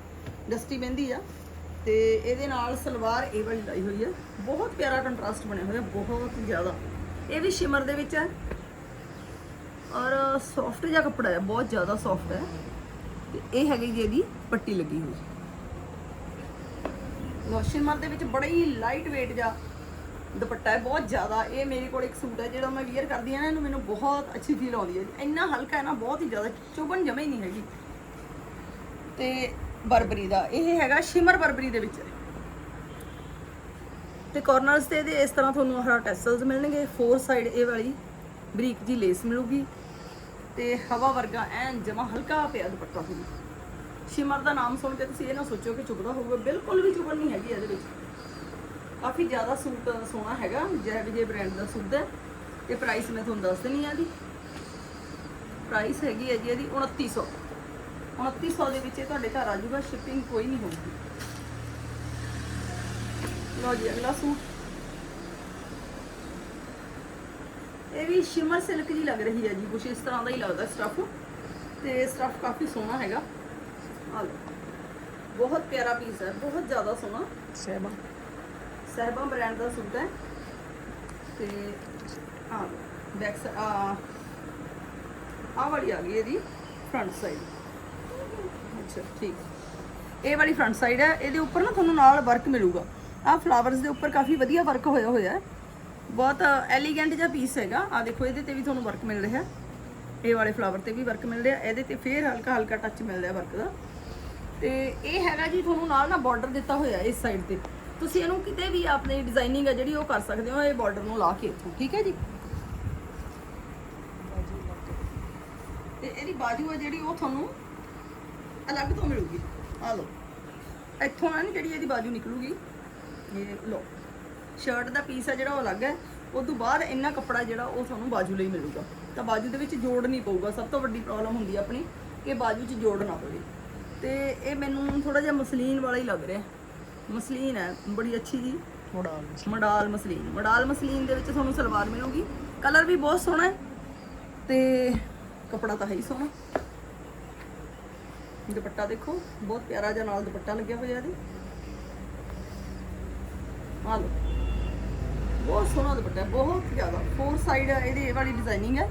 ਡਸਟੀ ਮਹਿੰਦੀ ਆ। ਤੇ ਇਹਦੇ ਨਾਲ ਸਲਵਾਰ ਇਹ ਵਾਲੀ ਲਾਈ ਹੋਈ ਹੈ ਬਹੁਤ ਪਿਆਰਾ ਕੰਟਰਾਸਟ ਬਣਿਆ ਹੋਇਆ, ਬਹੁਤ ਜ਼ਿਆਦਾ। ਇਹ ਵੀ ਸ਼ਿਮਰ ਦੇ ਵਿੱਚ ਹੈ। ਔਰ ਸੌਫਟ ਜਿਹਾ ਕੱਪੜਾ ਹੈ, ਬਹੁਤ ਜ਼ਿਆਦਾ ਸੌਫਟ ਹੈ। ਤੇ ਇਹ ਹੈਗੀ ਜੀ ਇਹਦੀ ਪੱਟੀ ਲੱਗੀ ਹੋਈ। ਲੋ ਦੇ ਵਿੱਚ ਬੜਾ ਹੀ ਲਾਈਟ weight ਜਿਹਾ ਦੁਪੱਟਾ ਹੈ, ਬਹੁਤ ਜ਼ਿਆਦਾ। ਇਹ ਮੇਰੇ ਕੋਲ ਇੱਕ ਸੂਟ ਹੈ, ਜਿਹੜਾ ਮੈਂ ਵੀਅਰ ਕਰਦੀ ਹਾਂ ਨਾ, ਇਹਨੂੰ ਮੈਨੂੰ ਬਹੁਤ ਅੱਛੀ ਫੀਲ ਆਉਂਦੀ ਹੈ। ਇੰਨਾ ਹਲਕਾ ਹੈ ਨਾ, ਬਹੁਤ ਹੀ ਜ਼ਿਆਦਾ ਚੁਭਣ ਜਮੇ ਹੀ ਨਹੀਂ ਹੈਗੀ। ਤੇ ਬਰਬਰੀ ਦਾ, ਇਹ ਹੈਗਾ ਸ਼ਿਮਰ ਬਰਬਰੀ ਦੇ ਵਿੱਚ। ਤੇ ਕਾਰਨਰਸ ਤੇ ਇਹਦੇ ਇਸ ਤਰ੍ਹਾਂ ਤੁਹਾਨੂੰ ਆਹ ਟੈਸਲਸ ਮਿਲਣਗੇ ਫੋਰ ਸਾਈਡ ਇਹ ਵਾਲੀ ਬਰੀਕ ਜੀ ਲੇਸ ਮਿਲੂਗੀ। ਤੇ ਹਵਾ ਵਰਗਾ ਐਨ ਜਮਾ ਹਲਕਾ ਪਿਆ ਦੁਪੱਟਾ ਤੁਹਾਨੂੰ। ਸ਼ਿਮਰ ਦਾ ਨਾਮ ਸੁਣ ਕੇ ਤੁਸੀਂ ਇਹ ਨਾ ਸੋਚੋ ਕਿ ਚੁਭਦਾ ਹੋਊਗਾ। ਬਿਲਕੁਲ ਵੀ ਚੁਭਣ ਨਹੀਂ ਹੈਗੀ ਇਹਦੇ ਵਿੱਚ। ਕਾਫੀ ਜ਼ਿਆਦਾ ਸੂਟ ਸੋਹਣਾ ਹੈਗਾ ਜੈ ਵਿਜੇ ਬ੍ਰਾਂਡ ਦਾ ਸੂਟ ਹੈ। ਤੇ ਪ੍ਰਾਈਸ ਮੈਂ ਤੁਹਾਨੂੰ ਦੱਸ ਦਿੰਨੀ ਆ ਦੀ ਪ੍ਰਾਈਸ ਹੈਗੀ ਹੈ ਜੀ ਇਹਦੀ 2900 2900 ਦੇ ਵਿੱਚ ਇਹ ਤੁਹਾਡੇ ਘਰ ਆ ਜਾਊਗਾ ਸ਼ਿਪਿੰਗ ਕੋਈ ਨਹੀਂ ਹੋਊਗੀ। ਲਓ ਜੀ ਅਗਲਾ ਸੂਟ। ਇਹ ਵੀ ਸ਼ਿਮਰ ਸਿਲਕ ਜੀ ਲੱਗ ਰਹੀ ਹੈ ਜੀ, ਕੁਛ ਇਸ ਤਰ੍ਹਾਂ ਦਾ ਹੀ ਲੱਗਦਾ ਸਟਫ ਤੇ ਸਟਫ ਕਾਫੀ ਸੋਹਣਾ ਹੈਗਾ। ਆ ਲਓ। ਬਹੁਤ ਪਿਆਰਾ ਪੀਸ ਹੈ ਬਹੁਤ ਜ਼ਿਆਦਾ ਸੋਹਣਾ। ਸਹਿਬਾ। ਸਹਿਬਾ ਬ੍ਰਾਂਡ ਦਾ ਸੂਟ ਹੈ। ਤੇ ਆ ਬੈਕ ਆ ਆ ਵਾਲੀ ਆ ਗਈ ਇਹਦੀ ਫਰੰਟ ਸਾਈਡ ਅੱਛਾ ਠੀਕ। ਇਹ ਵਾਲੀ ਫਰੰਟ ਸਾਈਡ ਹੈ ਇਹਦੇ ਉੱਪਰ ਨਾ ਤੁਹਾਨੂੰ ਨਾਲ ਵਰਕ ਮਿਲੂਗਾ। ਆ ਫਲਾਵਰਸ ਦੇ ਉੱਪਰ ਕਾਫੀ ਵਧੀਆ ਵਰਕ ਹੋਇਆ ਹੋਇਆ ਹੈ। ਬਹੁਤ ਐਲੀਗੈਂਟ ਜਿਹਾ ਪੀਸ ਹੈਗਾ। ਆ ਦੇਖੋ ਇਹਦੇ ਤੇ ਵੀ ਤੁਹਾਨੂੰ ਵਰਕ ਮਿਲ ਰਿਹਾ। ਇਹ ਵਾਲੇ ਫਲਾਵਰ ਤੇ ਵੀ ਵਰਕ ਮਿਲ ਰਿਹਾ। ਇਹਦੇ ਤੇ ਫੇਰ ਹਲਕਾ ਹਲਕਾ ਟੱਚ ਮਿਲ ਰਿਹਾ ਵਰਕ ਦਾ। ਤੇ ਇਹ ਹੈਗਾ ਜੀ ਤੁਹਾਨੂੰ ਨਾਲ ਨਾ ਬਾਰਡਰ ਦਿੱਤਾ ਹੋਇਆ ਇਸ ਸਾਈਡ ਤੇ। ਤੁਸੀਂ ਇਹਨੂੰ ਕਿਤੇ ਵੀ ਆਪਣੀ ਡਿਜ਼ਾਈਨਿੰਗ ਹੈ ਜਿਹੜੀ ਉਹ ਕਰ ਸਕਦੇ ਹੋ, ਇਹ ਬਾਰਡਰ ਨੂੰ ਲਾ ਕੇ ਇੱਥੋਂ, ਠੀਕ ਹੈ ਜੀ? ਤੇ ਇਹਦੀ ਬਾਜੂ ਹੈ ਜਿਹੜੀ ਉਹ ਤੁਹਾਨੂੰ ਅਲੱਗ ਤੋਂ ਮਿਲੂਗੀ। ਆ ਲਓ। ਇੱਥੋਂ ਨਾ ਜਿਹੜੀ ਇਹਦੀ ਬਾਜੂ ਨਿਕਲੂਗੀ, ਇਹ ਲਓ। ਸ਼ਰਟ ਦਾ ਪੀਸ ਹੈ ਜਿਹੜਾ ਉਹ ਅਲੱਗ ਹੈ। ਉਸ ਤੋਂ ਬਾਅਦ ਇੰਨਾ ਕੱਪੜਾ ਜਿਹੜਾ ਉਹ ਤੁਹਾਨੂੰ ਬਾਜੂ ਲਈ ਮਿਲੂਗਾ। ਤਾਂ ਬਾਜੂ ਦੇ ਵਿੱਚ ਜੋੜ ਨਹੀਂ ਪਊਗਾ। ਸਭ ਤੋਂ ਵੱਡੀ ਪ੍ਰੋਬਲਮ ਹੁੰਦੀ ਹੈ ਆਪਣੀ ਕਿ ਬਾਜੂ 'ਚ ਜੋੜ ਨਾ ਪਵੇ। ਤੇ ਇਹ ਮੈਨੂੰ ਥੋੜਾ ਜਿਹਾ ਮਸਲੀਨ ਵਾਲਾ ਹੀ ਲੱਗ ਰਿਹਾ। ਮਸਲੀਨ ਹੈ ਬੜੀ ਅੱਛੀ ਜੀ। Modal muslin. Modal muslin. ਦੇ ਵਿੱਚ ਤੁਹਾਨੂੰ ਸਲਵਾਰ ਮਿਲੂਗੀ। ਕਲਰ ਵੀ ਬਹੁਤ ਸੋਹਣਾ ਹੈ ਤੇ ਕਪੜਾ ਤਾਂ ਹੈ ਹੀ ਸੋਹਣਾ। ਦੁਪੱਟਾ ਦੇਖੋ ਬਹੁਤ ਪਿਆਰਾ ਜਿਹਾ ਨਾਲ ਦੁਪੱਟਾ ਲੱਗਿਆ ਹੋਇਆ ਇਹਦੇ। ਆ ਲਓ। ਬਹੁਤ ਸੋਹਣਾ ਦੁਪੱਟਾ ਬਹੁਤ ਜ਼ਿਆਦਾ। ਫੋਰ ਸਾਈਡ ਇਹਦੀ ਇਹ ਵਾਲੀ ਡਿਜ਼ਾਈਨਿੰਗ ਹੈ।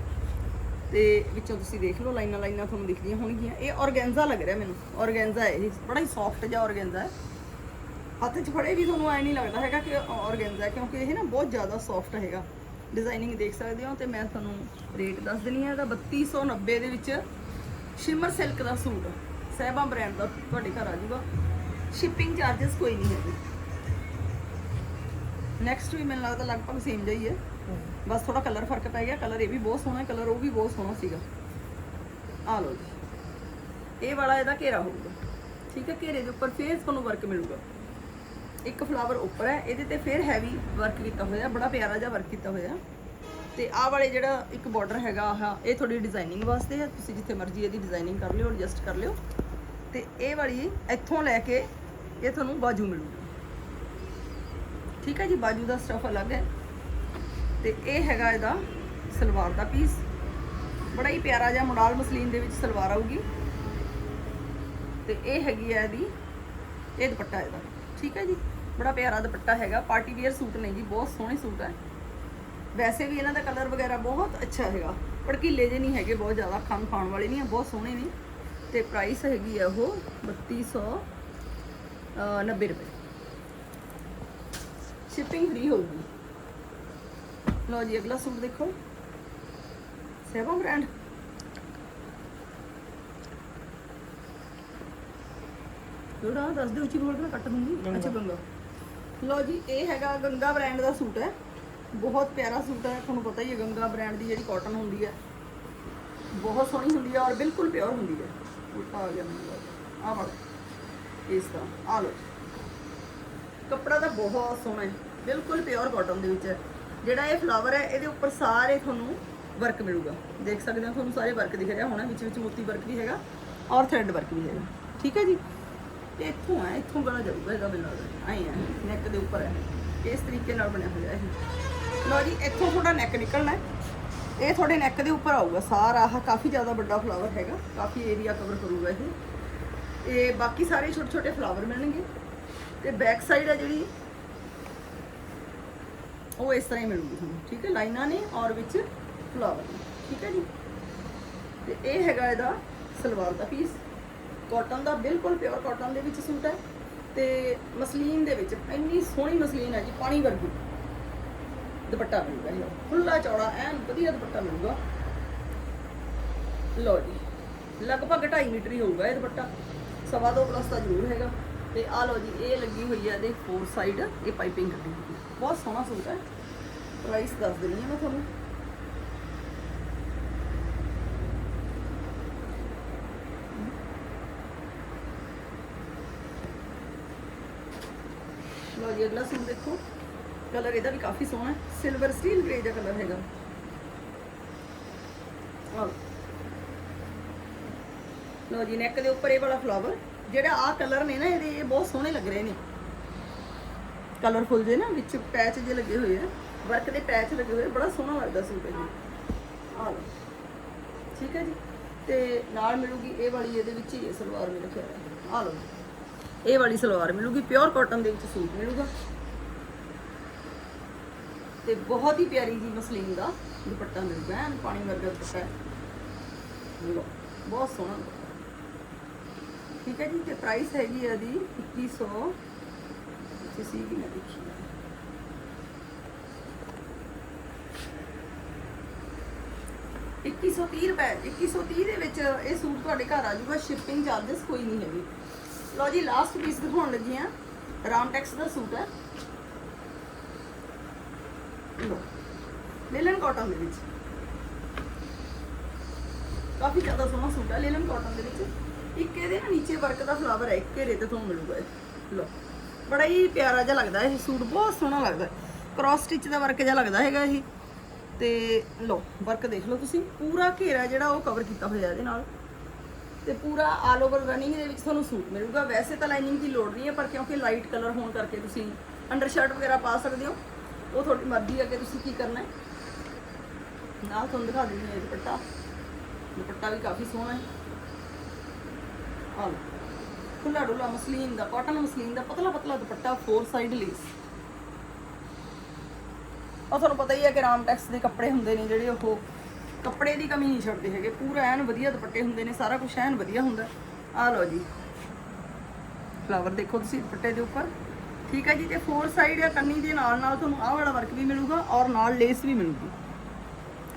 ਤੇ ਵਿੱਚੋਂ ਤੁਸੀਂ ਦੇਖ ਲਓ ਲਾਈਨਾਂ ਲਾਈਨਾਂ ਤੁਹਾਨੂੰ ਦਿਖਦੀਆਂ ਹੋਣਗੀਆਂ। ਇਹ ਔਰਗੈਂਜ਼ਾ ਲੱਗ ਰਿਹਾ ਮੈਨੂੰ। ਔਰਗੈਂਜ਼ਾ ਹੈ ਇਹ। ਬੜਾ ਹੀ ਸੌਫਟ ਜਿਹਾ ਔਰਗੈਂਜ਼ਾ ਹੈ। ਹੱਥ 'ਚ ਫੜੇ ਵੀ ਤੁਹਾਨੂੰ ਐ ਨਹੀਂ ਲੱਗਦਾ ਹੈਗਾ ਕਿ ਔਰਗੈਂਜ਼ਾ ਕਿਉਂਕਿ ਇਹ ਨਾ ਬਹੁਤ ਜ਼ਿਆਦਾ ਸੌਫਟ ਹੈਗਾ। ਡਿਜ਼ਾਈਨਿੰਗ ਦੇਖ ਸਕਦੇ ਹੋ ਤੇ ਮੈਂ ਤੁਹਾਨੂੰ ਰੇਟ ਦੱਸ ਦਿੰਨੀ ਆ ਇਹਦਾ। 3290 ਦੇ ਵਿੱਚ ਸ਼ਿਮਰ ਸਿਲਕ ਦਾ ਸੂਟ। ਸਹਿਬਾ ਬ੍ਰਾਂਡ ਦਾ ਤੁਹਾਡੇ ਘਰ ਆ ਜਾਊਗਾ। ਸ਼ਿਪਿੰਗ ਚਾਰजेस ਕੋਈ ਨਹੀਂ ਹੈਗੇ। ਨੈਕਸਟ ਵੀ ਮੈਨੂੰ ਲੱਗਦਾ ਲਗਭਗ ਸੇਮ ਜਿਹਾ ਹੀ ਹੈ। ਬਸ ਥੋੜਾ ਕਲਰ ਫ਼ਰਕ ਪੈ ਗਿਆ ਕਲਰ ਇਹ ਵੀ ਬਹੁਤ ਸੋਹਣਾ ਕਲਰ ਉਹ ਵੀ ਬਹੁਤ ਸੋਹਣਾ ਸੀਗਾ। ਆ ਲਓ ਜੀ। ਇਹ ਵਾਲਾ ਇਹਦਾ ਘੇਰਾ ਹੋਊਗਾ। ਠੀਕ ਹੈ, ਘੇਰੇ ਦੇ ਉੱਪਰ ਫੇਰ ਤੁਹਾਨੂੰ ਵਰਕ ਮਿਲੂਗਾ। ਇੱਕ ਫਲਾਵਰ ਉੱਪਰ ਹੈ, ਇਹਦੇ ਤੇ ਫੇਰ ਹੈਵੀ ਵਰਕ ਕੀਤਾ ਹੋਇਆ, ਬੜਾ ਪਿਆਰਾ ਜਿਹਾ ਵਰਕ ਕੀਤਾ ਹੋਇਆ। ਤੇ ਆਹ ਵਾਲੇ ਜਿਹੜਾ ਇੱਕ ਬਾਰਡਰ ਹੈਗਾ, ਆਹ, ਇਹ ਤੁਹਾਡੀ ਡਿਜ਼ਾਈਨਿੰਗ ਵਾਸਤੇ ਹੈ। ਤੁਸੀਂ ਜਿੱਥੇ ਮਰਜ਼ੀ ਇਹਦੀ ਡਿਜ਼ਾਈਨਿੰਗ ਕਰ ਲਿਓ ਐਡਜਸਟ ਕਰ ਲਿਓ। ਤੇ ਇਹ ਵਾਲੀ ਇੱਥੋਂ ਲੈ ਕੇ ਇਹ ਤੁਹਾਨੂੰ ਬਾਜੂ ਮਿਲੂਗੀ। ਠੀਕ ਹੈ ਜੀ, ਬਾਜੂ ਦਾ ਸਟਫ ਅਲੱਗ ਹੈ। ਤੇ ਇਹ ਹੈਗਾ ਇਹਦਾ ਸਲਵਾਰ ਦਾ ਪੀਸ ਬੜਾ ਹੀ ਪਿਆਰਾ ਜਿਹਾ ਮੋਡਲ ਮਸਲੀਨ ਦੇ ਵਿੱਚ ਸਲਵਾਰ ਆਊਗੀ। ਤੇ ਇਹ ਹੈਗੀ ਆ ਇਹਦੀ, ਇਹ ਦੁਪੱਟਾ ਇਹਦਾ, ਠੀਕ ਹੈ ਜੀ? ਬੜਾ ਪਿਆਰਾ ਦੁਪੱਟਾ ਹੈਗਾ ਪਾਰਟੀ ਵੇਅਰ ਸੂਟ ਨੇ ਜੀ, ਬਹੁਤ ਸੋਹਣੇ ਸੂਟ ਹੈ ਵੈਸੇ ਵੀ ਇਹਨਾਂ ਦਾ ਕਲਰ ਵਗੈਰਾ ਬਹੁਤ ਅੱਛਾ ਹੈਗਾ। ਭੜਕੀਲੇ ਜੇ ਨਹੀਂ ਹੈਗੇ, ਬਹੁਤ ਜ਼ਿਆਦਾ ਖਾਣ ਖਾਣ ਵਾਲੇ ਨਹੀਂ ਆ, ਬਹੁਤ ਸੋਹਣੇ ਨੇ। ਤੇ ਪ੍ਰਾਈਸ ਹੈਗੀ ਆ ਉਹ 3290 ਰੁਪਏ। ਸ਼ਿਪਿੰਗ ਫ੍ਰੀ ਹੋਊਗੀ। ਲਓ ਜੀ ਅਗਲਾ ਸੂਟ ਦੇਖੋ। ਸੇਵਾ ਬ੍ਰਾਂਡ ਥੋੜਾ ਦੱਸ ਦਿਓ ਉੱਚੀ ਬੋਲ ਕੇ ਮੈਂ ਕੱਟ ਦੂੰਗੀ? ਅੱਛਾ ਗੰਗਾ। ਲਓ ਜੀ ਇਹ ਹੈਗਾ ਗੰਗਾ ਬ੍ਰਾਂਡ ਦਾ ਸੂਟ ਹੈ। ਬਹੁਤ ਪਿਆਰਾ ਸੂਟ ਹੈ ਤੁਹਾਨੂੰ ਪਤਾ ਹੀ ਹੈ ਗੰਗਾ ਬ੍ਰਾਂਡ ਦੀ ਜਿਹੜੀ ਕਾਟਨ ਹੁੰਦੀ ਹੈ ਬਹੁਤ ਸੋਹਣੀ ਹੁੰਦੀ ਹੈ ਔਰ ਬਿਲਕੁਲ ਪਿਓਰ ਹੁੰਦੀ ਹੈ। ਉਲਟਾ ਆ ਗਿਆ ਮੈਨੂੰ ਆ ਵਾਲਾ ਇਸ ਦਾ ਆ ਲਓ। ਕੱਪੜਾ ਤਾਂ ਬਹੁਤ ਸੋਹਣਾ ਹੈ ਬਿਲਕੁਲ ਪਿਓਰ ਕਾਟਨ ਦੇ ਵਿੱਚ ਹੈ। ਜਿਹੜਾ ਇਹ ਫਲਾਵਰ ਹੈ, ਇਹਦੇ ਉੱਪਰ ਸਾਰੇ ਤੁਹਾਨੂੰ ਵਰਕ ਮਿਲੂਗਾ। ਦੇਖ ਸਕਦੇ ਹੋ, ਤੁਹਾਨੂੰ ਸਾਰੇ ਵਰਕ ਦਿਖ ਰਿਹਾ ਹੋਣਾ, ਵਿੱਚ ਵਿੱਚ ਮੋਤੀ ਵਰਕ ਵੀ ਹੈਗਾ ਔਰ ਥ੍ਰੈਡ ਵਰਕ ਵੀ ਹੈਗਾ। ਠੀਕ ਹੈ ਜੀ? ਤੇ ਇੱਥੋਂ ਹੈ, ਇੱਥੋਂ ਗਲਾ ਜਾਊਗਾ ਇਹਦਾ ਮੈਨੂੰ ਲੱਗਦਾ। ਐਂ ਹੈ ਨੈਕ ਦੇ ਉੱਪਰ ਹੈ। ਇਸ ਤਰੀਕੇ ਨਾਲ ਬਣਿਆ ਹੋਇਆ ਇਹ? ਲਓ ਜੀ, ਇੱਥੋਂ ਤੁਹਾਡਾ ਨੈਕ ਨਿਕਲਣਾ ਹੈ। ਇਹ ਤੁਹਾਡੇ ਨੈਕ ਦੇ ਉੱਪਰ ਆਊਗਾ। ਸਾਰਾ ਆਹ ਕਾਫੀ ਜ਼ਿਆਦਾ ਵੱਡਾ ਫਲਾਵਰ ਹੈਗਾ। ਕਾਫੀ ਏਰੀਆ ਕਵਰ ਕਰੂਗਾ ਇਹ। ਇਹ ਬਾਕੀ ਸਾਰੇ ਛੋਟੇ ਛੋਟੇ ਫਲਾਵਰ ਮਿਲਣਗੇ। ਤੇ ਬੈਕ ਸਾਈਡ ਹੈ ਜਿਹੜੀ ਉਹ ਇਸ ਤਰ੍ਹਾਂ ਹੀ ਮਿਲੂਗੀ ਤੁਹਾਨੂੰ, ਠੀਕ ਹੈ? ਲਾਈਨਾਂ ਨੇ ਔਰ ਵਿੱਚ ਫਲਾਵਰ ਨੇ, ਠੀਕ ਹੈ ਜੀ? ਤੇ ਇਹ ਹੈਗਾ ਇਹਦਾ ਸਲਵਾਰ ਦਾ ਪੀਸ ਕਾਟਨ ਦਾ ਬਿਲਕੁਲ ਪਿਓਰ ਕਾਟਨ ਦੇ ਵਿੱਚ ਸੂਟ ਹੈ ਤੇ ਮਸਲੀਨ ਦੇ ਵਿੱਚ, ਇੰਨੀ ਸੋਹਣੀ ਮਸਲੀਨ ਹੈ ਜੀ, ਪਾਣੀ ਵਰਗੀ। ਦੁਪੱਟਾ ਮਿਲੂਗਾ ਇਹ ਖੁੱਲਾ ਚੌੜਾ, ਐਨ ਵਧੀਆ ਦੁਪੱਟਾ ਮਿਲੂਗਾ। ਲਓ ਜੀ, ਲਗਭਗ 2.5 ਮੀਟਰ ਹੀ ਹੋਊਗਾ ਇਹ ਦੁਪੱਟਾ। ਸਵਾ ਦੋ ਪਲੱਸ ਤਾਂ ਜ਼ਰੂਰ ਹੈਗਾ। ਤੇ ਆ ਲਓ ਜੀ ਇਹ ਲੱਗੀ ਹੋਈ ਹੈ ਇਹਦੇ ਫੋਰ ਸਾਈਡ ਇਹ ਪਾਈਪਿੰਗ ਲੱਗੀ ਹੋਈ ਹੈ ਬਹੁਤ ਸੋਹਣਾ ਸੂਟ ਹੈ ਪ੍ਰਾਈਸ ਦੱਸ ਦਿੰਦੀ ਹਾਂ ਮੈਂ ਤੁਹਾਨੂੰ ਲਓ ਜੀ ਅਗਲਾ ਸੂਟ ਦੇਖੋ ਕਲਰ ਇਹਦਾ ਵੀ ਕਾਫੀ ਸੋਹਣਾ ਹੈ ਸਿਲਵਰ ਸਟੀਲ ਗ੍ਰੇ ਦਾ ਕਲਰ ਹੈਗਾ ਆਹ ਲਓ। ਲਓ ਜੀ ਨੈਕ ਦੇ ਉੱਪਰ ਇਹ ਵਾਲਾ ਫਲਾਵਰ ਜਿਹੜਾ ਆਹ ਕਲਰ ਨੇ ਨਾ ਇਹਦੇ, ਇਹ ਬਹੁਤ ਸੋਹਣੇ ਲੱਗ ਰਹੇ ਨੇ। ਕਲਰਫੁਲ ਜੇ ਨਾ, ਵਿੱਚ ਪੈਚ ਜੇ ਲੱਗੇ ਹੋਏ ਆ। ਵਰਕ ਦੇ ਪੈਚ ਲੱਗੇ ਹੋਏ ਬੜਾ ਸੋਹਣਾ ਲੱਗਦਾ ਸੂਟ ਇਹ ਆਹ ਲਓ। ਠੀਕ ਹੈ ਜੀ? ਤੇ ਨਾਲ ਮਿਲੂਗੀ ਇਹ ਵਾਲੀ, ਇਹਦੇ ਵਿੱਚ ਹੀ ਸਲਵਾਰ ਮੇਰੇ ਖਿਆਲ ਆਹ ਲਓ। ਇਹ ਵਾਲੀ ਸਲਵਾਰ ਮਿਲੂਗੀ ਪਿਓਰ ਕਾਟਨ ਦੇ ਵਿੱਚ ਸੂਟ ਮਿਲੂਗਾ। ਤੇ ਬਹੁਤ ਹੀ ਪਿਆਰੀ ਜੀ ਮਸਲੀਨ ਦਾ ਦੁਪੱਟਾ ਮਿਲੂਗਾ, ਐਨ ਪਾਣੀ ਵਰਗਾ ਦੁਪੱਟਾ। ਹੈ ਬਹੁਤ ਸੋਹਣਾ। ਠੀਕ ਹੈ ਜੀ ਤੇ ਪ੍ਰਾਈਸ ਹੈਗੀ ਹੈ ਇਹਦੀ 2100 ਤੁਸੀਂ ਵੀ ਨਾ ਦੇਖੀ 2130 ਰੁਪਏ 2130 ਦੇ ਵਿੱਚ ਇਹ ਸੂਟ ਤੁਹਾਡੇ ਘਰ ਆ ਜਾਊਗਾ ਸ਼ਿਪਿੰਗ ਚਾਰजेस ਕੋਈ ਨਹੀਂ ਹੈਗੀ। ਲਓ ਜੀ ਲਾਸਟ ਪੀਸ ਦਿਖਾਉਣ ਲੱਗੀ ਆ ਰਾਮਟੈਕਸ ਦਾ ਸੂਟ ਹੈ। ਲਓ, ਲੇਲਨ ਕਾਟਨ ਦੇ ਵਿੱਚ। ਕਾਫੀ ਜ਼ਿਆਦਾ ਸੋਹਣਾ ਸੂਟ ਹੈ, ਲੇਲਨ ਕਾਟਨ ਦੇ ਵਿੱਚ। ਇੱਕ ਇਹਦੇ ਨਾ ਨੀਚੇ ਵਰਕ ਦਾ ਫਲਾਵਰ ਹੈ ਇੱਕ ਘੇਰੇ ਤੇ ਤੁਹਾਨੂੰ ਮਿਲੂਗਾ ਇਹ। ਲਓ, ਬੜਾ ਹੀ ਪਿਆਰਾ ਜਿਹਾ ਲੱਗਦਾ ਇਹ ਸੂਟ, ਬਹੁਤ ਸੋਹਣਾ ਲੱਗਦਾ। ਕ੍ਰਾਸ ਸਟਿਚ ਦਾ ਵਰਕ ਜਿਹਾ ਲੱਗਦਾ ਹੈਗਾ ਇਹ। ਤੇ ਲਓ, ਵਰਕ ਦੇਖ ਲਓ ਤੁਸੀਂ, ਪੂਰਾ ਘੇਰਾ ਜਿਹੜਾ ਉਹ ਕਵਰ ਕੀਤਾ ਹੋਇਆ ਇਹਦੇ ਨਾਲ। ਤੇ ਪੂਰਾ ਆਲ ਓਵਰ ਰਨਿੰਗ ਦੇ ਵਿੱਚ ਤੁਹਾਨੂੰ ਸੂਟ ਮਿਲੂਗਾ। ਵੈਸੇ ਤਾਂ ਲਾਈਨਿੰਗ ਦੀ ਲੋੜ ਨਹੀਂ ਹੈ, ਪਰ ਕਿਉਂਕਿ ਲਾਈਟ ਕਲਰ ਹੋਣ ਕਰਕੇ ਤੁਸੀਂ ਅੰਡਰ ਸ਼ਰਟ ਵਗੈਰਾ ਪਾ ਸਕਦੇ ਹੋ। ਉਹ ਤੁਹਾਡੀ ਮਰਜ਼ੀ ਹੈ ਕਿ ਤੁਸੀਂ ਕੀ ਕਰਨਾ ਹੈ। ਨਾਲ ਤੁਹਾਨੂੰ ਦਿਖਾ ਦਿੰਦੀ ਹਾਂ ਇਹ ਦੁਪੱਟਾ। ਦੁਪੱਟਾ ਵੀ ਕਾਫੀ ਸੋਹਣਾ ਹੈ। ਆਹ ਲਓ ਖੁੱਲਾ ਡੁੱਲਾ ਮਸਲੀਨ ਦਾ ਕਾਟਨ ਮਸਲੀਨ ਦਾ, ਪਤਲਾ ਪਤਲਾ ਦੁਪੱਟਾ ਫੋਰ ਸਾਈਡ ਲੇਸ ਉਹ ਤੁਹਾਨੂੰ ਪਤਾ ਹੀ ਹੈ ਕਿ ਰਾਮਟੈਕਸ ਦੇ ਕੱਪੜੇ ਹੁੰਦੇ ਨੇ ਜਿਹੜੇ ਉਹ ਕੱਪੜੇ ਦੀ ਕਮੀ ਨਹੀਂ ਛੱਡਦੇ ਹੈਗੇ। ਪੂਰਾ ਐਨ ਵਧੀਆ ਦੁਪੱਟੇ ਹੁੰਦੇ ਨੇ, ਸਾਰਾ ਕੁਝ ਐਨ ਵਧੀਆ ਹੁੰਦਾ। ਆਹ ਲਓ ਜੀ। ਫਲਾਵਰ ਦੇਖੋ ਤੁਸੀਂ ਦੁਪੱਟੇ ਦੇ ਉੱਪਰ। ਠੀਕ ਹੈ ਜੀ, ਤੇ ਫੋਰ ਸਾਈਡ ਜਾਂ ਕੰਨੀ ਦੇ ਨਾਲ ਨਾਲ ਤੁਹਾਨੂੰ ਆਹ ਵਾਲਾ ਵਰਕ ਵੀ ਮਿਲੂਗਾ ਔਰ ਨਾਲ ਲੇਸ ਵੀ ਮਿਲੂਗੀ।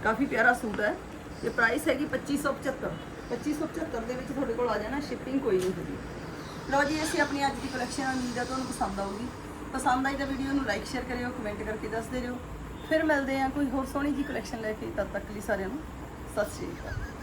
ਕਾਫੀ ਪਿਆਰਾ ਸੂਟ ਹੈ। ਤੇ ਪ੍ਰਾਈਸ ਹੈਗੀ 2575 2575 ਦੇ ਵਿੱਚ ਤੁਹਾਡੇ ਕੋਲ ਆ ਜਾਣਾ ਸ਼ਿਪਿੰਗ ਕੋਈ ਨਹੀਂ ਹੈਗੀ ਲਓ ਜੀ, ਅਸੀਂ ਆਪਣੀ ਅੱਜ ਦੀ ਕਲੈਕਸ਼ਨ ਉਮੀਦ ਹੈ ਤੁਹਾਨੂੰ ਪਸੰਦ ਆਊਗੀ। ਪਸੰਦ ਆਈ ਤਾਂ ਵੀਡੀਓ ਨੂੰ ਲਾਈਕ ਸ਼ੇਅਰ ਕਰਿਓ ਕਮੈਂਟ ਕਰਕੇ ਦੱਸਦੇ ਰਹੋ ਫਿਰ ਮਿਲਦੇ ਹਾਂ ਕੋਈ ਹੋਰ ਸੋਹਣੀ ਜੀ ਕਲੈਕਸ਼ਨ ਲੈ ਕੇ। ਤਦ ਤੱਕ ਲਈ ਸਾਰਿਆਂ ਨੂੰ ਸਤਿ ਸ਼੍ਰੀ ਅਕਾਲ।